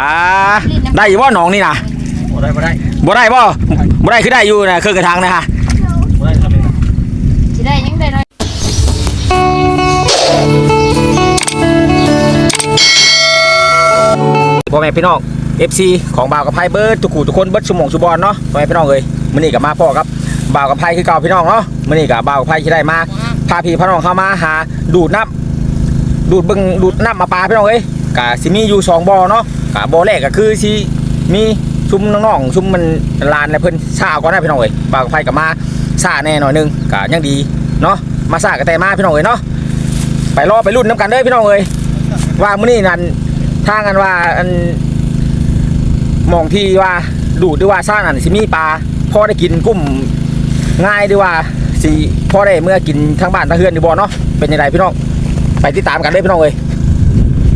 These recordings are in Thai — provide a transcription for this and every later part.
ป้าได้อยู่บ่หนองนี่นะบ่ได้บ่ได้บ่ได้บ่บ่ได้คือได้อยู่นะเครื่องกระทางนะฮะบ่ได้ทำเองสิได้ยังได้น้อยพ่อแม่พี่น้อง FC ของบ่าวกับไพ่เบิร์ดทุกคู่ทุกคนเบิร์ดชั่วโมงชั่วบอลเนาะพ่อแม่พี่น้องเอ้ยมื้อนี้ก็มาพ่อครับบ่าวกับไพ่คือเก่าพี่น้องเนาะมื้อนี้ก็บ่าวกับไพ่ที่ได้มาพาพี่พี่น้องเข้ามาหาดูดน้ำดูดเบิ่งดูดน้ำมาปลาพี่น้องเอ้ยก็สิมีอยู่สองบ่อเนาะ ก็บ่อแรกก็คือสิมีชุมน้องๆชุมมันลานและเพิ่นซ่าก่อนนะพี่น้องเอ้ยบ่ากับไพ่ก็มาซ่าแน่หน่อยนึงก็ยังดีเนาะมาซ่าก็แต่มาพี่น้องเอ้ยเนาะไปรอไปรุ่นน้ำกันเด้อพี่น้องเอ้ยว่ามื้อนี้นั่นทางกันว่าอันมองที่ว่าดูดด้วยว่าสร้านั่นสิมีปลาพอได้กินกุ้มง่ายด้วยว่าสิพอได้เมื่อกินทั้งบ้านทั้งเฮือนดีบ่เนาะเป็นยังไงพี่น้องไปติดตามกันเลยพี่น้องเอ้ย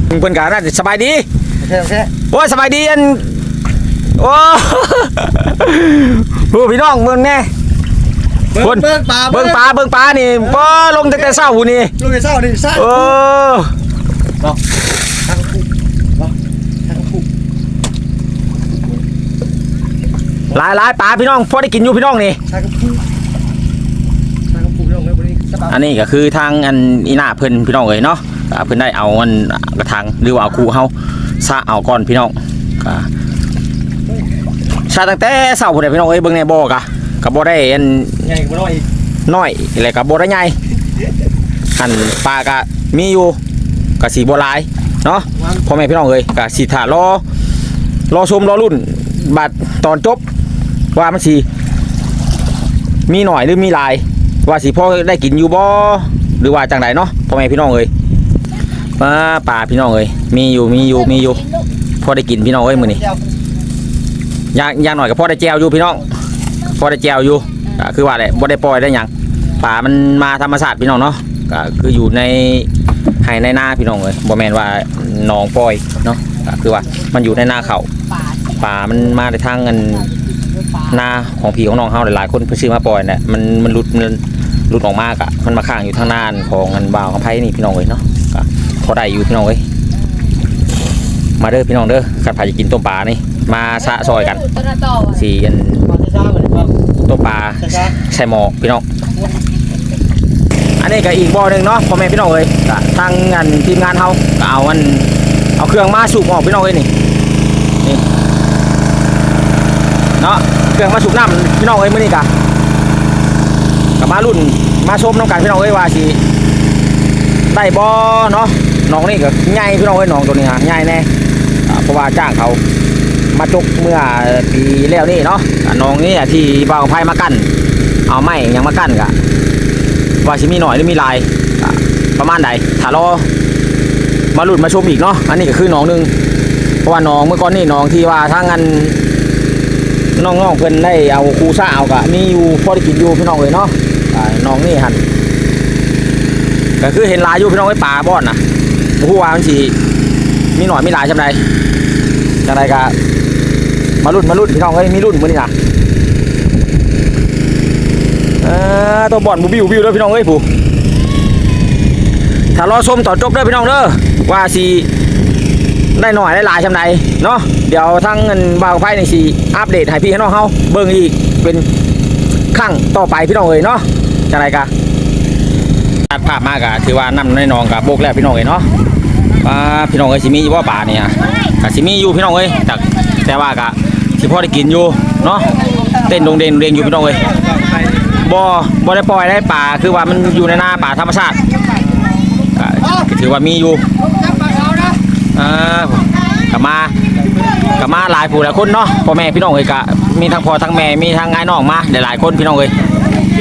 เพิ่นกันน่าจะสบายดี เคโอเคโอ้ยสบายดีอันโอ้โหพี่น้องเมืองแน่เบิ่งคนเบิ่งปลาเบิ่งปลาเบิ่งปลานี่บ่ลงตั้งแต่เช้าหูนี่ลูกไอ้เศร้านี่ซ่าโอ้ทางคู่บ่ทางคู่หลายหลายปลาพี่น้องพอได้กินอยู่พี่น้องนี่ทางคู่ทางคู่พี่น้องเอ้ยบ่นี้สบายอันนี้ก็คือทางอันอีหน้าเพิ่นพี่น้องเอ้ยเนาะก็เพิ่นได้เอาอันกระถางหรือว่าเอาคูเฮา ซะเอาก่อนพี่น้องก็ชาตั้งแต่เช้าพุ่นเด้อพี่น้องเอ้ยเบิ่งในบ่อกะก็บ่ได้อันใหญ่กว่าน้อยอีกน้อยอะไรก็บ่ได้ใหญ่หั่นปลาก็มีอยู่ก็สิบ่หลายเนาะพ่อแม่พี่น้องเอ้ยก็สิท่ารอรอชมรอรุ่นบัดตอนจบว่ามันสิมีหน่อยหรือมีหลาย ว่าสิพ่อได้กินอยู่บ่หรือว่าจังไดเนาะพ่อแม่พี่น้องเอ้ย มาป่าพี่น้องเอ้ยมีอยู่มีอยู่มีอยู่พอได้กินพี่น้องเอ้ยมื้อนี้ยางย่างหน่อยก็พอได้แจวอยู่พี่น้อง พอได้แจวอยู่ก็คือว่าแหละบ่ได้ปล่อยได้หยังป่ามันมาธรรมชาติพี่น้องเนาะก็คืออยู่ในไห้ในนาพี่น้องเอ้ยบ่แม่นว่าหนองปล่อยเนาะก็คือว่ามันอยู่ในนาเขาป่ามันมาในทางเงินนาของพี่ของน้องเฮาหลายๆคนเพิ่นซื้อมาปล่อยเนี่ยมันมันหลุดมันหลุดออกมากอะมันมาข้างอยู่ทางน่านของเงินบ่าวของไพ่นี่พี่น้องเอ้ยเนาะ พอได้อยู่พี่น้องเอ้ยมาเด้อพี่น้องเด้อขัดผ่จะกินต้มปลานี่มาสะซอยกันสีกันมาช้าๆเหมือนกันต้มปลาใส่หมอพี่น้องอันนี้ก็อีกบ่อหนึ่งเนาะพ่อแม่พี่น้องเอ้ยก็ทางงานทีมงานเฮาก็เอาอันเอาเครื่องมาสูบออกพี่น้องเอ้ยนี่นี่เนาะเครื่องมาสูบน้ำพี่น้องเอ้ยมื้อนี้กะก็มารุ่นมาชมน้องกันพี่น้องเอ้ยว่าสิได้บ่เนาะ น้องนี่ก็ใหญ่พี่น้องเอ้ยน้องตัวนี้ฮะใหญ่แน่เพราะว่าจ้างเขามาจกเมื่อปีแล้วนี่เนาะน้องนี่อะที่บ่าไพ่มากั้นเอาไม้ยังมากั้นกะว่าสิมีหน่อยหรือมีลายประมาณใดถ้ารอมาหลุดมาชมอีกเนาะอันนี้ก็คือน้องหนึงเพราะว่าน้องเมื่อก่อนนี่น้องที่ว่าทางกันน้องๆเพิ่นได้เอาคูซ่าเอากะมีอยู่พอได้กินอยู่พี่น้องเลยเนาะน้องนี่หันก็คือเห็นลายอยู่พี่น้องไอ้ปลาบ่อนนะ ผู้ว่ามันสิมีหน่อยมีหลายจำไดจังไดก็มารุ่นมารุ่นพี่น้องเอ้ยมีรุ่นมือนี้นะตัวบ่อนบูบิวบิวเด้อพี่น้องเอ้ยผู้ถ้ารอชมต่อจบเด้อพี่น้องเด้อว่าสิได้หน่อยได้หลายจำไดเนาะเดี๋ยวทางเงินบ่าวไฟนี่สิอัปเดตให้พี่ให้น้องเฮาเบิ่งอีกเป็นครั้งต่อไปพี่น้องเอ้ยเนาะจังไดก็ตัดภาพมากอะถือว่าน้ำในหนองกับโบกแล้วพี่น้องเอ้ยเนาะ ว่าพี่น้องเอ้ยสิมีอยู่ว่าป่านี่ฮะกะสิมีอยู่พี่น้องเอ้ยแต่แต่ว่ากะสิพ่อได้กินอยู่เนาะเต้นดงเดงดงเดงอยู่พี่น้องเอ้ยบ่บ่ได้ปล่อยได้ป่าคือว่ามันอยู่ในหน้าป่าธรรมชาติก็ถือว่ามีอยู่อ่ากะมากะมาหลายผู้หลายคนเนาะพ่อแม่พี่น้องเอ้ยกะมีทั้งพ่อทั้งแม่มีทั้งงายน้องมาหลายๆคนพี่น้องเอ้ย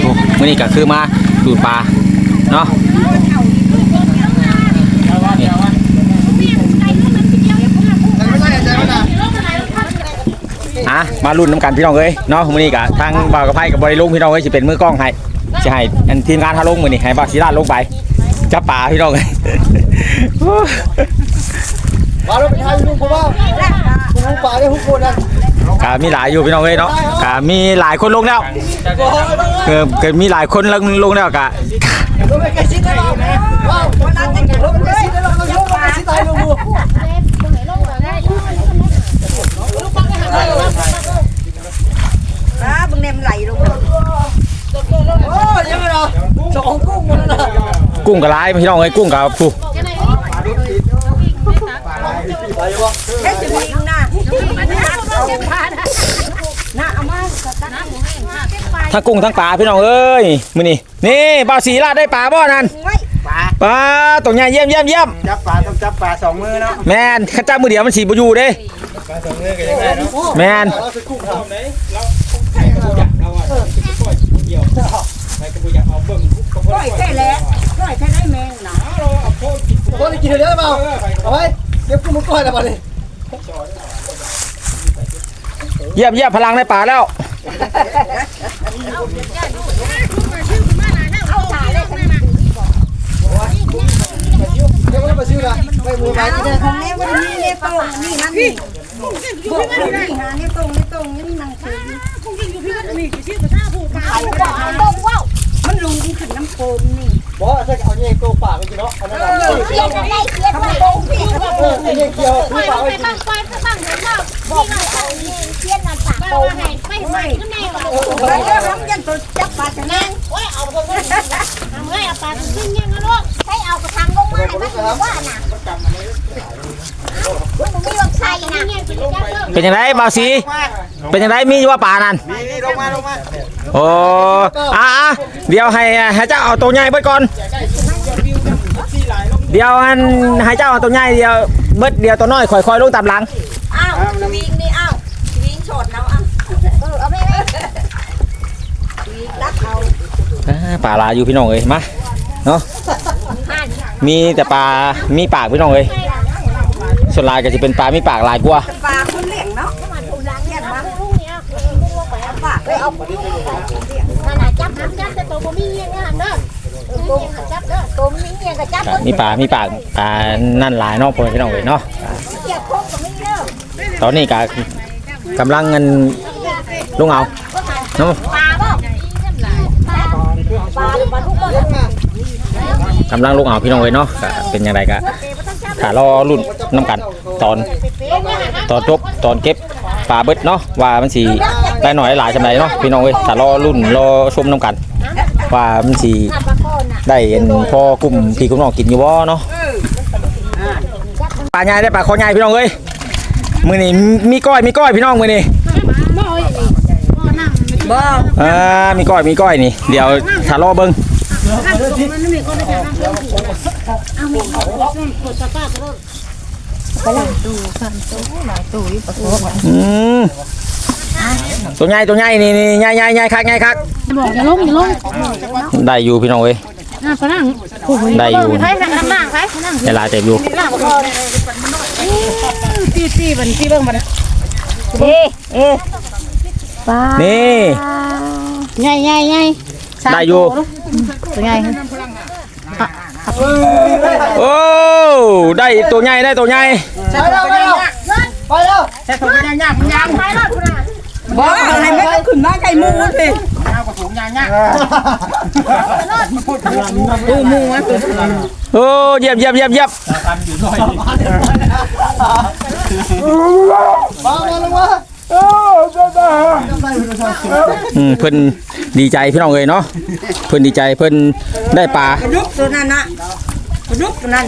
โอ้มื้อนี้ก็คือมาดูปลาเนาะ มาลุ้นน้ำกันพี่น้องเอ้ยเนาะมื้อนี้กะทางบ่าวกับไพ่กับบริลุงพี่น้องเอ้ยสิเป็นมือกล้องให้สิให้อันทีมงานทาลงมื้อนี้ให้บ่าวศิลาลงไปจับปลาพี่น้องเอ้ยมาแล้วไปทายลุงกูว่ากูลุงป่าได้ทุกคนนะกะมีหลายอยู่พี่น้องเอ้ยเนาะกะมีหลายคนลงแล้วเกิดเกิดมีหลายคนลงลงแล้วกะ ป้าบึงเนมไหลลงโอ้ยังไงเนาะสองกุ้งหมดแล้วเนาะกุ้งกับลายพี่น้องไอ้ยกุ้งกับฟูเฮ้ยจะมีอีกนะน่าเอามาตัดน้ำหมูให้ค่ะทั้งกุ้งทั้งปลาพี่น้องเอ้ยมื้อนี้นี่บ่าวศรีลาดได้ปลาบ่นั่นไว้ปลาปลาตรงเนี้ยเยี่ยมเยี่ยมเยี่ยมจับปลาต้องจับปลาสองมือเนาะแม่นข้าเจ้ามือเดียวมันสิบ่อยู่เด้ ปลาสองมือก็ยังได้เนาะแมนเราไปกุ้งทำไหนเราใครก็บ่อยากเราอะจะปล่อยเดียวใครก็บ่อยากเอาเบิ่งก็บ่ร้อยแค่แล้วร้อยแค่ได้แมงหนาเอาโคตรกินโอ้ยกินเดี๋ยวได้เปล่าเอาไว้เดี๋ยวกูมาก้อยแล้วบ่นี่เยี่ยมเยี่ยมพลังในป่าแล้วเดี๋ยวมันมาซื้อละไปหมู่บ้านนี่เด้อทางนี้บ่ได้มีเนี่ยตรงนี่นั่นนี่ บอกเลยนี่หาเนี่ตรงนี่ตรงนี่นั่งคือมันลุงขึ้นน้ำโคมนี่บ่ถ้าเอาเนี่ยโกปากไปกินเนาะเอานั่นเอน่ะอเกี่ยวกันได้เกี่ยวกันโกงพี่ครับเออเนี่ยเกี่ยวคือปากไว้กินไปเด้อครับยันตัวจับปลาจะนั่งเป็นยังไงบ่าว สีเป็นยังไงมีอยู่ว่าป่านั่นนี่นี่ลงมาลงมาโอ้อะอะเดี๋ยวให้ให้เจ้าเอาตัวใหญ่เบิดก่อน เดี๋ยวให้ให้เจ้าเอาตัวใหญ่เดียวเบิดเดียวตัวน้อยค่อยๆลงตามหลังอ้าววิ่งนี่อ้าววิ่งโฉดแล้วอะเออเอาไม่ไม่วิ่งรักเอาอ่าป่าลาอยู่พี่น้องเอ้ยมาเนาะมีแต่ปลา มีปากพี่น้องเอ้ยส่วนลายก็จะเป็นปลา มีปากลายกว่าปลาคนเลี้ยงเนาะเลี้ยงมา ปากไปเอาก็มีปลา มีปลาปลานั่นหลายเนาะพ่อพี่น้องเอ้ยเนาะตอนนี้ก็กำลังเงินลุงเอาเนาะกำลังลุงเอาพี่น้องเอ้ยเนาะก็เป็นยังไงก็ถ้ารอรุ่นน้ำกันตอนตอนจบตอนเก็บปลาเบิดเนาะว่ามันสี ได้หน่อยหลายจำไรเนาะพี่น้องเอ้ยถ้ารอรุ่นรอชมน้ำกัน ว่ามันสีได้เห็นพอกลุ่มพี่กลุ่มน้องกินอยู่บ่เนาะปลาใหญ่ได้ปลาคอใหญ่พี่น้องเอ้ยมือนี้มีก้อยมีก้อยพี่น้องมือนี้บ่อ่ามีก้อยมีก้อยนี่เดี๋ยวถ้ารอเบิ้งอืม ตัวใหญ่ตัวใหญ่นี่นี่ใหญ่ใหญ่ใหญ่คักใหญ่คักบอกอย่าลงอย่าลงได้อยู่พี่น้องเอ้ยน่าฝรั่งได้อยู่ใช้นั่งนั่งใช้นั่งเวลาเจ็บอยู่นั่งคอตีตีบันตีเบิ่งบันเอ๊ะเอ๊ะนี่ใหญ่ใหญ่ใหญ่ได้อยู่ตัวใหญ่โอ้ได้ตัวใหญ่ได้ตัวใหญ่ไปแล้วไปแล้วไปแล้วแต่ถุงยางยากมันยาง บ่ให้แม่ขึ้นมาไก่มูสิยาวกว่าถุงยางยากดูมูอะโอ้เยี่ยมเยี่ยมเยี่ยมเยี่ยมมามาลงมาอืมเพิ่นดีใจพี่น้องเอ้ยเนาะเพิ่นดีใจเพิ่นได้ปลาดุกตัวนั้นน่ะดุกตัวนั้น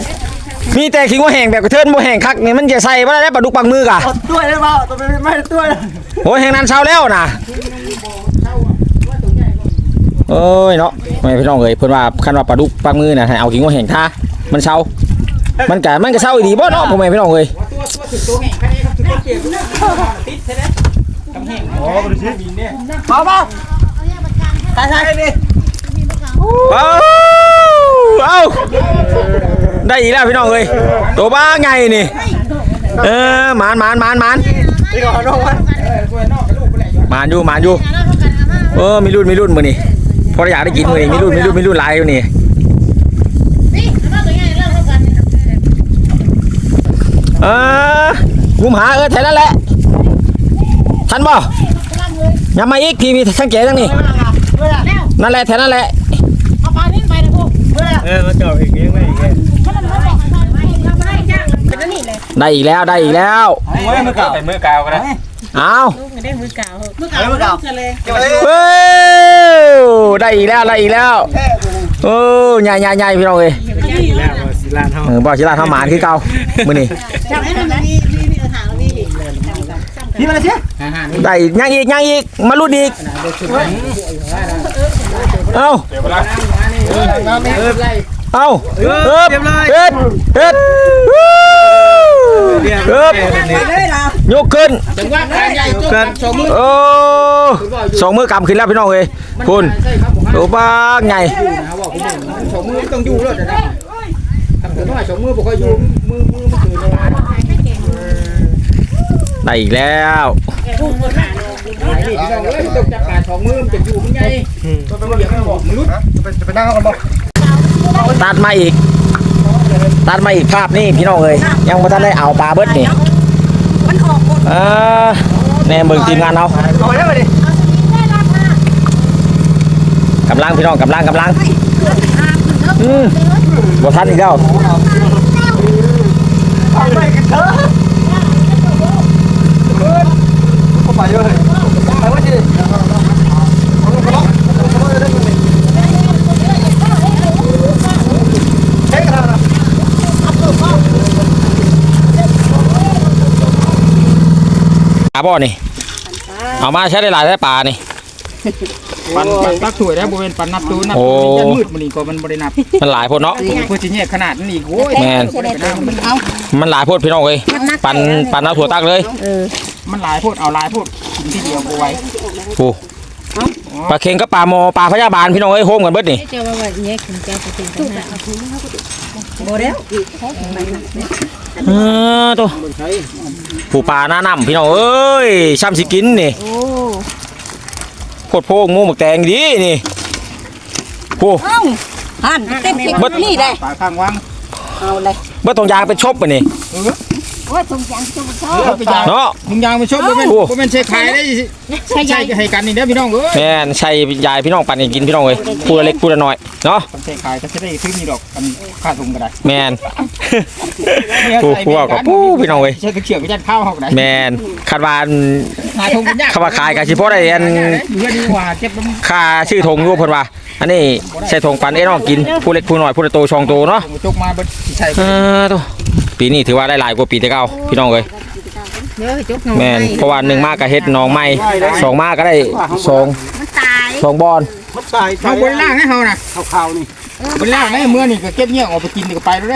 มีแต่ขิงว่าแห้งแบบกระเทินบ่แห้งคักนี่มันจะใส่บ่ได้แล้วปลาดุกปังมือกะตัวได้เปล่าตัวไม่ไม่ตัวโอ้ยแห้งนั้นเช้าแล้วนะโอ้ยเนาะไม่พี่น้องเอ้ยเพิ่นว่าคันว่าปลาดุกปังมือน่ะให้เอาขิงว่าแห้งท่ามันเช้ามันกะมันก็เช้าอีดีบ่เนาะพ่อแม่พี่น้องเอ้ยเก็บติดใช่ไหมกำแห่งอ๋อบริษัทบินเนี่ยมาตายๆดิเอาเอา ได้อีกแล้วพี่น้องเอ้ยตัวบ้าไงนี่เออหมานหมานหมานหมานนี่ก่อนน้องมันเออตัวนอกกับลูกไปไหนอยู่หมานอยู่หมานอยู่เออมีรุ่นมีรุ่นมือนี่พออยากได้กินมือนี่มีรุ่นมีรุ่นมีรุ่นหลายอยู่นี่นี่แล้วตัวใหญ่เริ่มกันเอองุมหาเออแถวนั้นแหละทันบ่ยำมาอีกพี่พี่ช่างเก๋ทั้งนี้นั่นแหละแถวนั้นแหละเอาปลานิ่ไปนะพวกเออมาจอดอีกเองไม่อีกถ้ามันไม่บอก ได้อีกแล้วได้อีกแล้วเมื่อเก่าเป็นเมื่อเก่าก็ได้เอาได้มือเก่าเมื่อก่อนเมื่อก่อนเลยเฮ้ยได้อีกแล้วได้อีกแล้วโอ้ใหญ่ใหญ่ใหญ่พี่น้องเอ้ยแล้วสิลานเฮาเออบ่สิลาทำหมานคือเก่ามื้อนี้จับให้มันมีมีมีอาหารมีนี่มันเสียได้ยังอีกยังอีกมาลุ้นอีกเอ้า เดี๋ยวเวลาเอ้าเอิบเฮ็ดเฮ็ดเอิบเลยล่ะยกขึ้นจังหวะการใหญ่จบสองมือโอ้สองมือกำขึ้นแล้วพี่น้องเอ้ยคุณโอ้ปากใหญ่นะว่าผมสองมือต้องอยู่แล้วจะได้ทำตัวน้อยสองมือบ่ค่อยอยู่มือมือมันคือเลยได้อีกแล้วนี่พี่น้องเอ้ยต้องจับการสองมือมันจะอยู่มันไงต้องต้องเหยียบมันบอกมนุษย์ ตัดมาอีก ตัดมาอีกภาพนี่พี่น้องเอ้ยยังไม่ทันได้เอาปลาเบิดนี่มันออกหมดอ่าแน่เบิ่งทีมงานเราเอาได้ไหมดิกำลังพี่น้องกำลังกำลังอืมบ่ทันอีกแล้วปลา บ่นี่ เอามาใช้ได้หลายได้ปลานี่ ปันปันปักถ้วยแล้วบ่เป็นปันนับตูนับโอ้ยันมืดมันนี่ก็มันบ่ได้นับมันหลายโพดเนาะเพื่อสิแยกขนาดนั้นอีกโอ้ยแม่นเอามันหลายโพดพี่น้องเอ้ยปันปันเอาถั่วตักเลยมันหลายพูดเอาหลายพูดกินทีเดียวบ่ไหวโอ้ ปลาเค็งกับปลาโมปลาพยาบาลพี่น้องเอ้ยโฮมกันเบิดนี่เจ้าว่าว่าเนี่ยคุณเจ้าไปถึงกันนะโบแล้วเออตัวผู้ปลาหน้าน้ำพี่น้องเอ้ยช้ำสิกินนี่โอ้โคตรโพงงูหมกแตงดีนี่โอ้เอ้าหันเต็มสิบนี่ได้ปลาข้างวังเอาเลยเบิดตรงยางเป็นชบไปนี่โอ้ ยสงสารจุ๊บชอเอาไปยางเนาะ มึงยางไปชกบ่แม่นโอ้ บ่แม่นใช้ขายได้ใช้ใช้ให้กันนี่เด้อพี่น้องเอ้ยแม่นใช่ยายพี่น้องปันให้กินพี่น้องเอ้ยพูดละเล็กพูดละน้อยเนาะคนใช้ขายก็จะได้ซื้อนี่ดอกกันค่าถุงก็ได้แม่น ผู้ผู้ว่าก็ผู้พี่น้องเอ้ย ใช้ตะเขียวไปยัดข้าวเฮาก็ได้แม่นคาดว่าอัน หาถุงกันยากคำว่าขายก็สิพอได้อันเพื่อดีกว่าเก็บน้ำค่าชื่อธงอยู่เพิ่นว่า อันนี้ใส่ธงปันเอ้น้องกินผู้เล็กผู้น้อยผู้โตช่องโตเนาะจกมาเบิดสิใช้เออตัว ปีนี้ถือว่าได้หลายกว่าปีที่เก่าพี่น้องเอ้ยเดี๋ยวจกน้องแม่นเพราะว่าหนึ่งมากก็เฮ็ดหน้องใหม่สองมากก็ได้สองมันตายสองบอลเฮาบ่ได้ล้างให้เฮาน่ะข้าวๆนี่บ่ได้ล้างให้เมื่อนี่ก็เก็บเงี้ยออกไปกินนี่ก็ไปแล้วเด้